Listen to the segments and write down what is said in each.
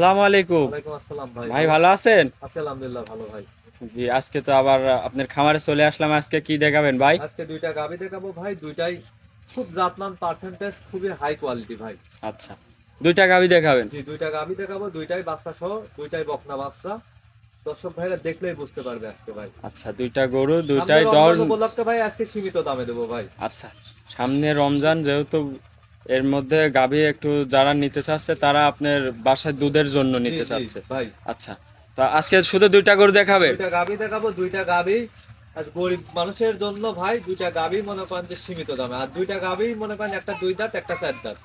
আসসালামু আলাইকুম। আসসালাম ভাই। ভাই ভালো আছেন? আলহামদুলিল্লাহ ভালো ভাই। জি আজকে তো আবার আপনার খামারে চলে আসলাম। আজকে কি দেখাবেন ভাই? আজকে দুইটা গাবি দেখাবো ভাই। দুইটাই খুব জাতমান পার্সেন্টেজ খুবই হাই কোয়ালিটি ভাই। আচ্ছা। দুইটা গাবি দেখাবেন? জি দুইটা গাবি দেখাবো। দুইটাই বাচ্চা সহ দুইটাই বকনা বাচ্চা। দর্শক ভাইরা দেখলেই বুঝতে পারবে আজকে ভাই। আচ্ছা দুইটা গরু দুইটাই আমরা দর উপলক্ষে ভাই আজকে সীমিত দামে দেবো ভাই। আচ্ছা সামনে রমজান যেহেতু এর মধ্যে গাভী একটু যারা নিতে চাচ্ছে তারা আপনার বাসায় দুধের জন্য নিতে চাচ্ছে। ভাই। আচ্ছা। তা আজকে শুধু দুইটা গরু দেখাবে? দুইটা গাভী দেখাবো দুইটা গাভী। আজ গরিব মানুষের জন্য ভাই দুইটা গাভী মনে করেন যে সীমিত দামে। আর দুইটা গাভী মনে করেন একটা দুই দাঁত একটা চার দাঁত।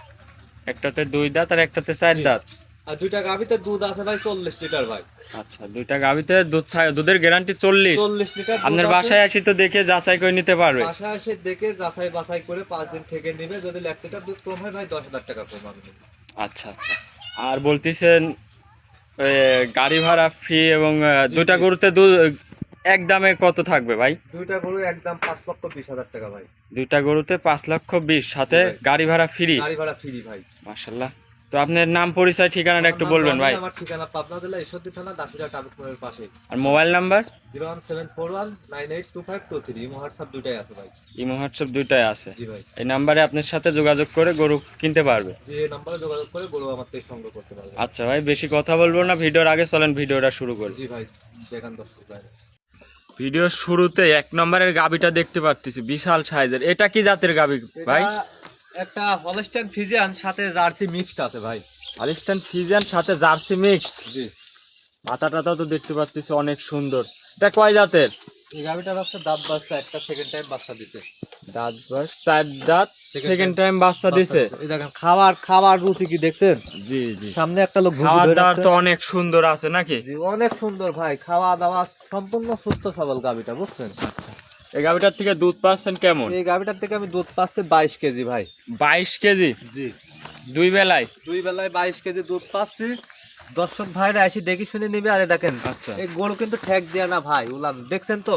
একটাতে দুই দাঁত আর একটাতে চার দাঁত। আর দুইটা গাবিতে দুধ আছে ভাই চল্লিশ লিটার ভাই। আচ্ছা দুইটা গাবিতে দুধ থাকে দুধের গ্যারান্টি চল্লিশ। চল্লিশ লিটার আপনার বাসায় আসি তো দেখে যাচাই করে নিতে পারবে। বাসায় এসে দেখে যাচাই বাছাই করে পাঁচ দিন থেকে নিবে। যদি এক লিটার দুধ কম হয় ভাই দশ হাজার টাকা কম আমি আচ্ছা আচ্ছা। আর বলতেছেন গাড়ি ভাড়া ফি এবং দুইটা গরুতে দুধ এক দামে কত থাকবে ভাই? দুইটা গরু একদম পাঁচ লক্ষ বিশ হাজার টাকা ভাই। দুইটা গরুতে পাঁচ লক্ষ বিশ সাথে গাড়ি ভাড়া ফ্রি গাড়ি ভাড়া ফ্রি ভাই। মাশাল্লাহ তো আপনার নাম পরিচয় ঠিকানাটা একটু বলবেন ভাই। আমার ঠিকানা পাবনা জেলা ঈশ্বরদী থানা দাসুরা টাবিক পাশে। আর mobile number? Zero one seven four one nine eight two five two three. WhatsApp দুইটাই আছে ভাই। ইমো হোয়াটসঅ্যাপ দুইটাই আছে। জি ভাই। এই নাম্বারে আপনার সাথে যোগাযোগ করে গরু কিনতে পারবে। জি এই নাম্বারে যোগাযোগ করে গরু আমার থেকে সংগ্রহ করতে পারবে। আচ্ছা ভাই বেশি কথা বলব না ভিডিওর আগে চলেন ভিডিওটা শুরু করি। জি ভাই দেখান দর্শক ভাই। ভিডিওর শুরুতে এক নম্বরের গাবিটা দেখতে পাচ্ছি বিশাল সাইজের। এটা কি জাতের গাবি ভাই? একটা হলস্টাইন ফিজিয়ান সাথে জার্সি মিক্সড আছে ভাই। আলিস্টান ফিজিয়ান সাথে জার্সি মিক্সড জি। তো দেখতে পাচ্ছি অনেক সুন্দর। এটা কয় জাতের? এই দাঁত বাচ্চা একটা সেকেন্ড টাইম বাচ্চা দিছে। দাঁত বাস চার দাঁত সেকেন্ড টাইম বাচ্চা দিছে। এই দেখেন খাবার খাবার রুচি কি দেখছেন? জি জি। সামনে একটা লোক রাখছে। তো অনেক সুন্দর আছে নাকি? জি, অনেক সুন্দর ভাই। খাওয়া দাওয়া সম্পূর্ণ সুস্থ সবল গাভিটা বুঝছেন? আচ্ছা। এই গাভিটার থেকে দুধ পাচ্ছেন কেমন? এই গাভিটার থেকে আমি দুধ পাচ্ছি বাইশ কেজি ভাই। বাইশ কেজি? জি। দুই বেলায়? দুই বেলায় বাইশ কেজি দুধ পাচ্ছি। দর্শক ভাইরা এসে দেখি শুনে নিবে আরে দেখেন আচ্ছা। এই গরু কিন্তু ঠেক দেয়া না ভাই উলান। দেখছেন তো?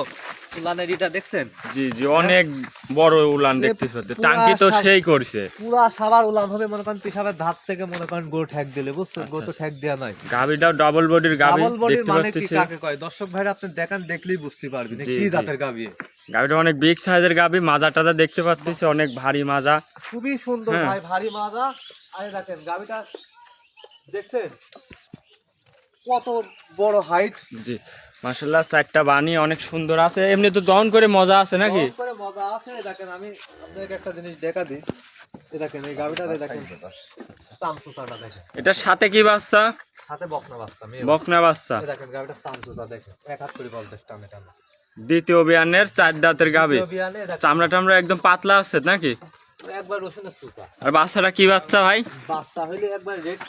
উলানের ইটা দেখছেন? জি জি অনেক বড় উলান এ দেখতে টাঙ্কি তো সেই করছে। পুরা সাবার উলান হবে মনে করেন পিসাবের ধাত থেকে মনে করেন গরু ঠেক দিলে বুঝছেন? আচ্ছা, গরু তো আচ্ছা। ঠেক দেয়া নয়। গাবিটাও ডাবল বডির গাবি দেখতে মানে কি কাকে কয়? দর্শক ভাইরা আপনি দেখেন দেখলেই বুঝতে পারবেন কি। জাতের গাভি গাবিটা অনেক বিগ সাইজের গাবি মাজা টাজা দেখতে পাচ্ছি অনেক ভারী মাজা। খুবই সুন্দর হ্যাঁ। ভাই ভারী মাজা। আরে দেখেন গাভিটা দেখছেন? কত বড় হাইট জি মাশাল্লাহ চারটা বানি অনেক সুন্দর আছে। এমনি তো দহন করে মজা আছে নাকি? করে মজা আছে। দেখেন আমি আপনাকে একটা জিনিস দেখা দিই। দেখেন এই গাভিটা দেখেন। চামচুচাটা দেখেন। এটার সাথে কি বাচ্চা? হাতে বকনা বাচ্চা মেয়ে বকনা বাচ্চা। দেখেন চামচুচা দেখেন। এক হাত করে টানে দ্বিতীয় বিয়ানের চার দাঁতের গাবি। চামড়া টামড়া একদম পাতলা আছে নাকি? একবার রসুনের সুতা আর বাচ্চাটা কি বাচ্চা ভাই? বাচ্চা হইলে একবার রেড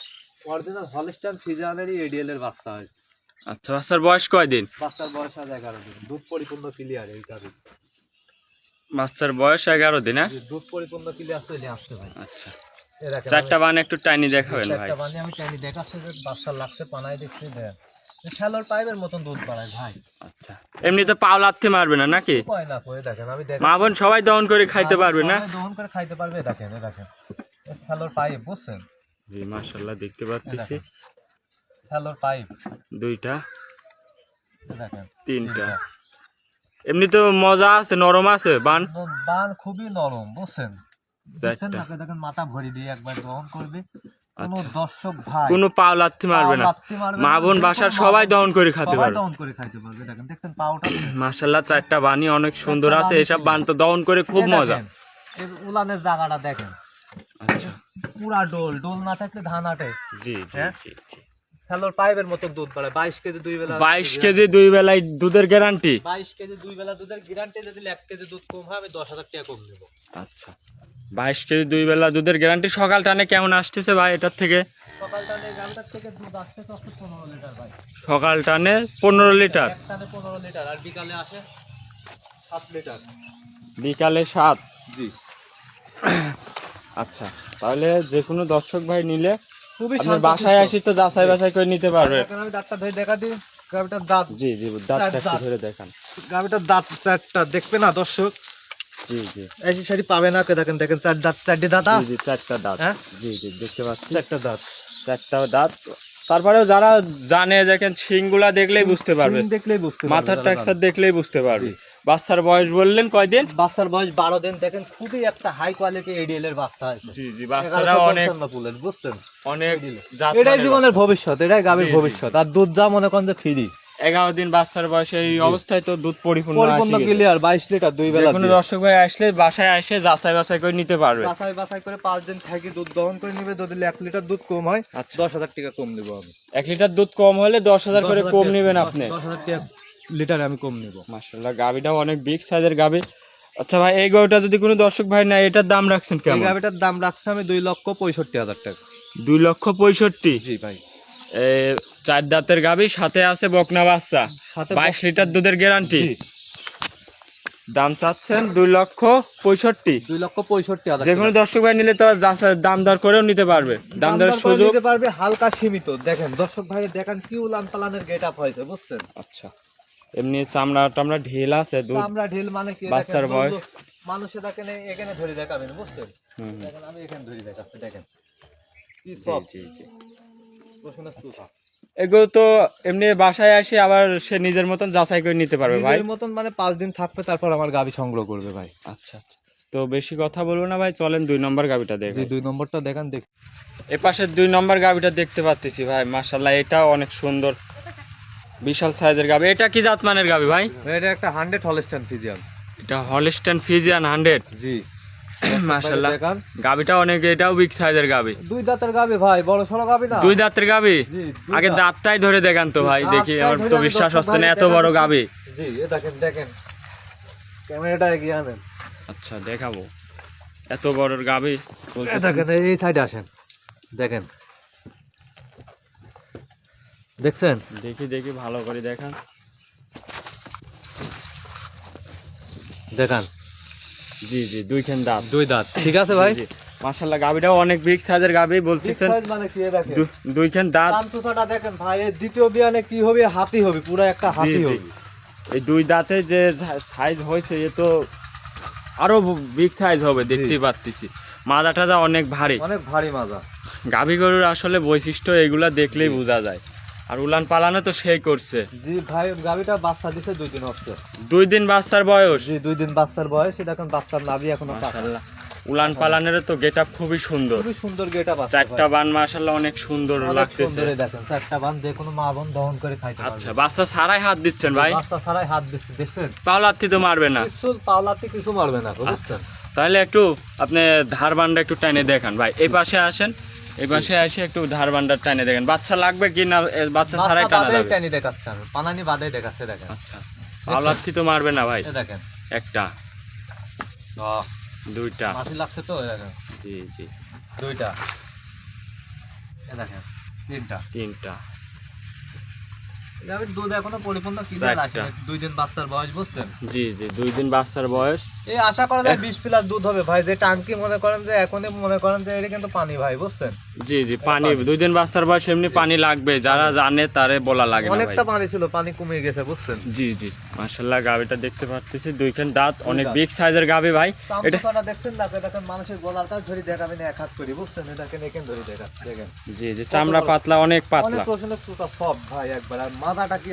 অরিজিনাল হলস্টাইন ফিজিয়ানেরই এডিএল এর বাচ্চা হয় আচ্ছা বাচ্চার বয়স কয়দিন বাচ্চার বয়স আজ এগারো দিন। দুধ পরিপূর্ণ ক্লিয়ার এই বাচ্চার বয়স এগারো দিন হ্যাঁ? দুধ পরিপূর্ণ ক্লিয়ার চলে আসছে ভাই। আচ্ছা। চারটা বান একটু টাইনি দেখাবেন ভাই। চারটা বানি আমি টাইনি দেখাচ্ছি যে বাচ্চা লাগছে পানায় দেখছি দেখ। শ্যালোর পাইপের মতন দুধ বাড়ায় ভাই। আচ্ছা। এমনি তো পাও লাথতে মারবে না নাকি? কয় না কয়ে দেখেন আমি দেখ মা বোন সবাই দহন করে খাইতে পারবে না? দহন করে খাইতে পারবে দেখেন দেখেন। শ্যালোর পাইপ বুঝছেন? জি মাশাল্লাহ দেখতে পাচ্ছি। পাইপ। দুইটা তিনটা। এমনি তো মজা আছে নরম আছে বান? বান খুবই নরম বুঝছেন? দেখছেন দেখেন মাথা ভরি দিয়ে একবার দহন করবে। আচ্ছা। দর্শক ভাই কোনো পাও লাথতে মারবে না। মা বোন বাসার সবাই দহন করে খেতে সবাই পারবে। দহন করে খাইতে পারবে দেখেন দেখছেন পাউটা মাশাল্লাহ চারটা বানি অনেক সুন্দর আছে এসব বান তো দহন করে খুব মজা। উলানের জায়গাটা দেখেন। আচ্ছা। পুরা ডোল ডোল না থাকলে ধান আটে। জি জি হ্যাঁ? জি জি। পাইপের মতো দুধ বাড়ে বাইশ কেজি দুই বেলা বাইশ কেজি দুই বেলায় দুধের গ্যারান্টি বাইশ কেজি দুই বেলা দুধের গ্যারান্টি যদি এক কেজি দুধ কম হয় আমি দশ হাজার টাকা কম নেব। আচ্ছা। বাইশ কেজি দুই বেলা দুধের গ্যারান্টি সকাল টানে কেমন আসতেছে ভাই এটার থেকে? সকাল টানে থেকে দুধ আসতে তো পনেরো লিটার ভাই। সকাল টানে পনেরো লিটার? টানে পনেরো লিটার আর বিকালে আসে সাত লিটার। বিকালে সাত? জি। আচ্ছা তাহলে যে কোনো দর্শক ভাই নিলে খুবই আপনার বাসায় আসি তো যাচাই বাছাই করে নিতে পারবে। আমি দাঁতটা ধরে দেখা দিই গাভিটার দাঁত। জি জি দাঁতটা একটু দাঁত। ধরে দেখান। গাভিটার দাঁত চারটা দেখবে না দর্শক? জি জি। এই শাড়ি পাবে না কে দেখেন দেখেন চার দাঁত চারটি দাঁত জি জি চারটা দাঁত। হ্যাঁ? জি জি দেখতে পাচ্ছি। চারটা দাঁত। চারটা দাঁত। তারপরেও যারা জানে দেখেন শিংগুলা দেখলেই বুঝতে পারবে। দেখলেই বুঝতে মাথার যারা টেক্সচার দেখলেই বুঝতে পারবে। বাচ্চার বয়স বললেন কয়দিন? বাচ্চার বয়স বারো দিন। দেখেন খুবই একটা হাই কোয়ালিটি এডিএল এর বাচ্চা জি জি বাচ্চারা অনেক বুঝছেন? অনেক এটাই জীবনের ভবিষ্যৎ এটাই গাভীর। ভবিষ্যৎ। আর দুধ যা মনে করেন যে ফ্রি এগারো দিন বাচ্চার বয়সে এই অবস্থায় তো দুধ পরিপূর্ণ পরিপূর্ণ ক্লিয়ার বাইশ লিটার দুই বেলা যেকোনো দর্শক ভাই আসলে বাসায় এসে যাচাই বাছাই করে নিতে পারবে। বাছাই বাছাই করে পাঁচ দিন থাকি দুধ দহন করে নিবে যদি এক লিটার দুধ কম হয় আচ্ছা। দশ হাজার টাকা কম নিবো আমি। এক লিটার দুধ কম হলে দশ হাজার করে কম নেবেন আপনি। দশ হাজার টাকা লিটারে আমি কম নিবো। মাশাল্লাহ গাবিটাও অনেক বিগ সাইজের গাবি। আচ্ছা ভাই এই গরুটা যদি কোনো দর্শক ভাই না এটার দাম রাখছেন এই কেমন? গাভিটার দাম রাখছি আমি দুই লক্ষ পঁয়ষট্টি হাজার টাকা। দুই লক্ষ পঁয়ষট্টি? জি ভাই। এ, চার দাঁতের গাবি সাথে আছে বকনা বাচ্চা। সাথে বাইশ লিটার দুধের গ্যারান্টি জি, দাম চাচ্ছেন দুই লক্ষ পঁয়ষট্টি। দুই লক্ষ পঁয়ষট্টি হাজার যে কোনো দর্শক ভাই নিলে তো যাচাই দাম দর করেও নিতে পারবে। দাম দরের করে সুযোগ নিতে পারবে হালকা সীমিত। দেখেন দর্শক ভাই দেখেন কি উলান পালানের গেট আপ হয়েছে বুঝছেন? আচ্ছা। এমনি চামড়া টামড়া ঢেল আছে দুধ আমরা ঢিল মানে কি? বাচ্চার বয়স। বন্ধু, মানুষে দেখেন এখানে ধরে দেখাবেন বুঝছেন। দেখেন আমি এখানে ধরে দেখাচ্ছি দেখেন। কি সব জি, জি। রসুনের। এগুলো তো এমনি বাসায় আসে আবার সে নিজের মতন যাচাই করে নিতে পারবে ভাই। নিজের মতন মানে পাঁচ দিন থাকবে তারপর আমার গাবি সংগ্রহ করবে ভাই। আচ্ছা আচ্ছা। তো বেশি কথা বলব না ভাই চলেন দুই নম্বর গাবিটা জি দেখি দুই নম্বরটা দেখান দেখ এ পাশে দুই নম্বর গাবিটা দেখতে পাচ্ছি ভাই মাশাল্লাহ এটাও অনেক সুন্দর। বিশাল সাইজের গাবি। এটা কি জাত মানের গাবি ভাই? এটা একটা হান্ড্রেড হলস্টান ফিজিয়াম এটা হলিস্টান ফিজিয়ান হান্ড্রেড? জি। মাশাল্লাহ গাবিটা অনেক এটাও বিগ সাইজের গাবি। দুই দাঁতের গাবি ভাই বড় সড়ো গাবি না? দুই দাঁতের গাবি? আগে দাঁতটাই ধরে দেখান তো ভাই দেখি আমার তো বিশ্বাস হচ্ছে না এত বড় গাবি। জি এ দেখেন দেখেন। ক্যামেরাটা এগিয়ে আনেন। আচ্ছা দেখাবো। এত বড় গাবি দেখেন এই সাইডে আসেন। দেখেন। দেখছেন? দেখি দেখি ভালো করে দেখান। দেখান। জি জি দুইখান দাঁত। দুই দাঁত। ঠিক আছে ভাই? মাশাল্লাহ গাবিটাও অনেক বিগ সাইজের গাবি বলতেছেন। মানে কি দেখেন। দুইখান দাঁত। কান্তটা দেখেন ভাই এর দ্বিতীয় বিয়ানে কি হবে? হাতি হবে পুরো একটা হাতি হবে। এই দুই দাঁতে যে সাইজ হয়েছে এ তো আরও বিগ সাইজ হবে দেখতে পাচ্ছি মাজা টাজা অনেক ভারী। অনেক ভারী মাজা। গাভী গরুর আসলে বৈশিষ্ট্য এগুলা দেখলেই বোঝা যায়। আর উলান পালানো তো সেই করছে। জি ভাই গাবিটা বাচ্চা দিছে দুই দিন হচ্ছে। দুই দিন বাচ্চার বয়স? জি দুই দিন বাচ্চার বয়স এ দেখেন বাচ্চার নাভি এখনও মাশাআল্লাহ। উলান পালানের তো গেট খুবই সুন্দর। খুবই সুন্দর গেটা বাচ্চা চারটা বান মাশাআল্লাহ অনেক সুন্দর লাগতেছে। সুন্দর দেখেন চারটা বান যে কোনো মা বোন দহন করে খাইতে পারবে। আচ্ছা বাচ্চা ছাড়াই হাত দিচ্ছেন ভাই? বাচ্চা ছাড়াই হাত দিচ্ছে দেখছেন? পাওলাত্তি তো মারবে না। কিছু পাওলাতে কিছু মারবে না আচ্ছা তাহলে একটু আপনি ধার বান্ডা একটু টাইনে দেখান ভাই। এই পাশে আসেন এই পাশে এসে একটু ধার বান্ডার টানে দেখেন। বাচ্চা লাগবে কি না বাচ্চা ছাড়াই টানা যাবে টানি দেখাচ্ছে আমি পানানি বাদে দেখাচ্ছে দেখেন। আচ্ছা। পাওলাত্তি তো মারবে না ভাই। দেখেন। একটা। দুইটা। মাটি লাগছে তো দেখেন। জি জি। দুইটা। দেখেন। তিনটা। তিনটা। দুধ এখনও পরিপূর্ণ ক্লিয়ার চারটা। দুই দিন বাচ্চার বয়স বুঝছেন? জি জি দুই দিন বাচ্চার বয়স। এই আশা করা যায় বিশ প্লাস দুধ হবে। ভাই যে টাঙ্কি মনে করেন যে এখনই মনে করেন যে এটা কিন্তু পানি ভাই বুঝছেন? জি জি পানি দুই দিন বাচ্চার বয়স এমনি পানি লাগবে। যারা জানে তারে বলা লাগে না অনেকটা পানি ছিল পানি কমে গেছে বুঝছেন? জি জি মাশাল্লাহ গাবিটা দেখতে পাচ্ছি দুইখান দাঁত অনেক। বিগ সাইজের গাবি ভাই। এটা দেখছেন না দেখেন মানুষের গলাটা ধরে দেখাবেন এক হাত করে বুঝছেন? এটা দেখেন ধরে দেখা দেখেন। জি জি চামড়া পাতলা অনেক অনেক পাতলা। সুতা সব ভাই একবার। আর কি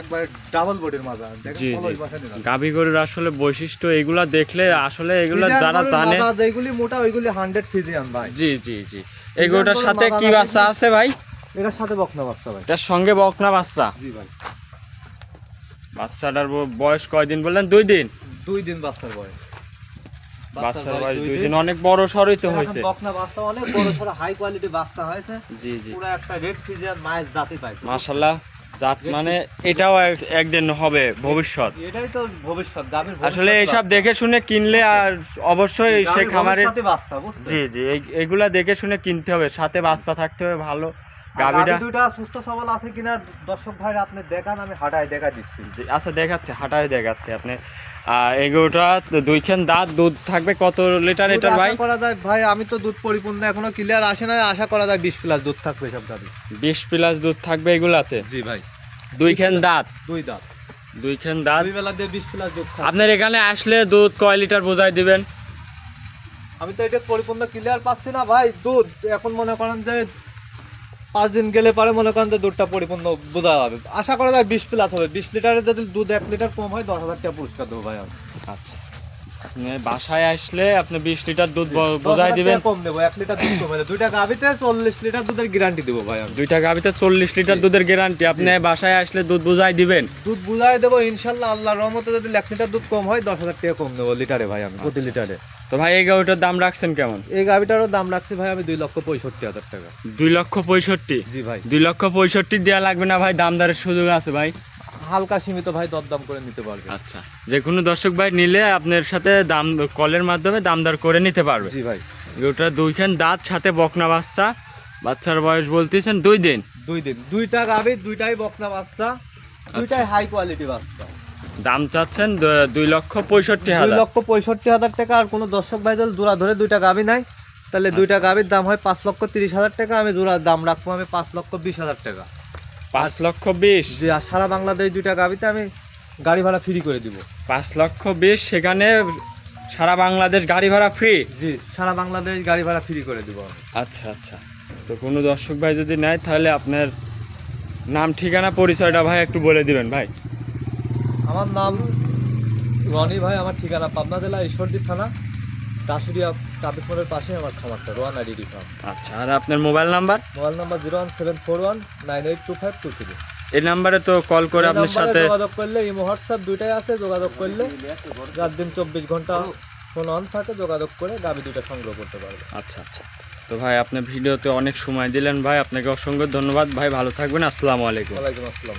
একবার ডাবল বডির মাজা জি। গাভী গরুর আসলে বৈশিষ্ট্য এগুলা দেখলে আসলে এগুলা যারা জানে যেগুলি মোটা ওইগুলি হান্ড্রেড ফিজিয়ান ভাই। জি জি জি। এই গরুটার সাথে কি বাচ্চা আছে ভাই? এটার সাথে বকনা বাচ্চা ভাই। এটার সঙ্গে বকনা বাচ্চা? জি ভাই। বাচ্চাটার বয়স কয়দিন বললেন? দুই দিন? দুই দিন বাচ্চার বয়স। বাচ্চার বয়স দুই দিন। অনেক বড় সরই তো হয়েছে। বকনা বাচ্চা অনেক বড় সড়ো হাই কোয়ালিটি বাচ্চা হয়েছে। জি জি। পুরো একটা রেড ফিজিয়ান মায়ের জাতি পাইছে। মাশাল্লাহ। জাত মানে এটাও এক- একদিন হবে ভবিষ্যৎ। এটাই তো ভবিষ্যৎ গাভীর আসলে এইসব দেখে শুনে কিনলে আর অবশ্যই সে খামারে জি জি এই- এগুলা দেখে শুনে কিনতে হবে সাথে বাচ্চা থাকতে হবে ভালো। দুইটা সুস্থ সবল আছে কিনা দর্শক ভাই আপনি দেখান আমি হাঁটায় দেখা দিচ্ছি। আচ্ছা দেখাচ্ছে হাঁটায় দেখাচ্ছে আপনি। আহ, এগুলোটা দুইখান দাঁত দুধ থাকবে কত লিটার ভাই? করা যায় ভাই আমি তো দুধ পরিপূর্ণ এখনও ক্লিয়ার আসে না আশা করা যায় বিশ প্লাস দুধ থাকবে সব বিশ প্লাস দুধ থাকবে এগুলাতে? জি ভাই। দুইখান দাঁত দুই দাঁত? দুইখান দাঁত। দুই বেলা দিয়ে বিশ প্লাস দুধ আপনার এখানে আসলে দুধ কয় লিটার বোঝাই দিবেন? আমি তো এটা পরিপূর্ণ ক্লিয়ার পাচ্ছি না ভাই দুধ। এখন মনে করেন যে পাঁচ দিন গেলে পরে মনে করেন যে দুধটা পরিপূর্ণ বোঝা হবে আশা করা যায় বিশ প্লাস হবে। বিশ লিটারের যদি দুধ এক লিটার কম হয়, দশ হাজার টাকা পুরস্কার দেবো ভাই আচ্ছা। বাসায় আসলে আপনি বিশ লিটার দুধ বোঝাই দিবেন। কম দেবো এক লিটার দুধ কমে। দুইটা গাভিতে চল্লিশ লিটার দুধের গ্যারান্টি দেবো ভাই আমি। দুইটা গাভিতে চল্লিশ লিটার দুধের গ্যারান্টি আপনি বাসায় আসলে দুধ বুঝাই দিবেন। দুধ বুঝাই দেবো ইনশাল্লাহ আল্লাহর রহমতে যদি এক লিটার দুধ কম হয় দশ হাজার টাকা কম দেবো লিটারে ভাই আমি প্রতি লিটারে। তো ভাই এই গাভিটার দাম রাখছেন কেমন? এই গাভিটারও দাম রাখছি ভাই আমি দুই লক্ষ পঁয়ষট্টি হাজার টাকা। দুই লক্ষ পঁয়ষট্টি? জি ভাই। দুই লক্ষ পঁয়ষট্টি দেওয়া লাগবে না ভাই দাম দরের সুযোগ আছে ভাই। হালকা সীমিত ভাই দরদাম করে নিতে পারবে। আচ্ছা যে কোনো দর্শক ভাই নিলে আপনার সাথে দাম কলের মাধ্যমে দাম দর করে নিতে পারবে। জি ভাই। ওটা দুইখান দাঁত সাথে বকনা বাচ্চা। বাচ্চার বয়স বলতেছেন দুই দিন। দুই দিন। দুইটা গাভি দুইটাই বকনা বাচ্চা দুইটাই হাই কোয়ালিটি বাচ্চা। দাম চাচ্ছেন দুই লক্ষ পঁয়ষট্টি হাজার। দুই লক্ষ পঁয়ষট্টি হাজার টাকা আর কোনো দর্শক ভাই যদি জোড়া ধরে দুইটা গাভি নাই তাহলে দুইটা গাভির দাম হয় পাঁচ লক্ষ তিরিশ হাজার টাকা। আমি জোড়ার দাম রাখব আমি পাঁচ লক্ষ বিশ হাজার টাকা। পাঁচ লক্ষ বিশ। যে আর সারা বাংলাদেশ দুইটা গাভিতে আমি গাড়ি ভাড়া ফ্রি করে দিব। পাঁচ লক্ষ বিশ সেখানে সারা বাংলাদেশ গাড়ি ভাড়া ফ্রি জি সারা বাংলাদেশ গাড়ি ভাড়া ফ্রি করে দিব। আচ্ছা আচ্ছা। তো কোনো দর্শক ভাই যদি নেয় তাহলে আপনার নাম ঠিকানা পরিচয়টা ভাই একটু বলে দিবেন ভাই। আমার নাম রনি ভাই আমার ঠিকানা পাবনা জেলা ঈশ্বরদী থানা। দাসুরিয়া ট্রাফিক মোড়ের পাশে আমার খামারটা রোয়ানা ডিডি ফার্ম। আচ্ছা আর আপনার mobile number? Mobile number zero one seven four one nine eight two five two three. এই নাম্বারে তো কল করে আপনার সাথে যোগাযোগ করলে ইমো হোয়াটসঅ্যাপ দুইটাই আছে যোগাযোগ করলে রাত দিন চব্বিশ ঘণ্টা ফোন অন থাকে যোগাযোগ করে গাবি দুইটা সংগ্রহ করতে পারবে। আচ্ছা আচ্ছা। তো ভাই আপনি ভিডিওতে অনেক সময় দিলেন ভাই আপনাকে অসংখ্য ধন্যবাদ। ভাই ভালো থাকবেন। আসসালামু আলাইকুম। ওয়ালাইকুম আসসালাম।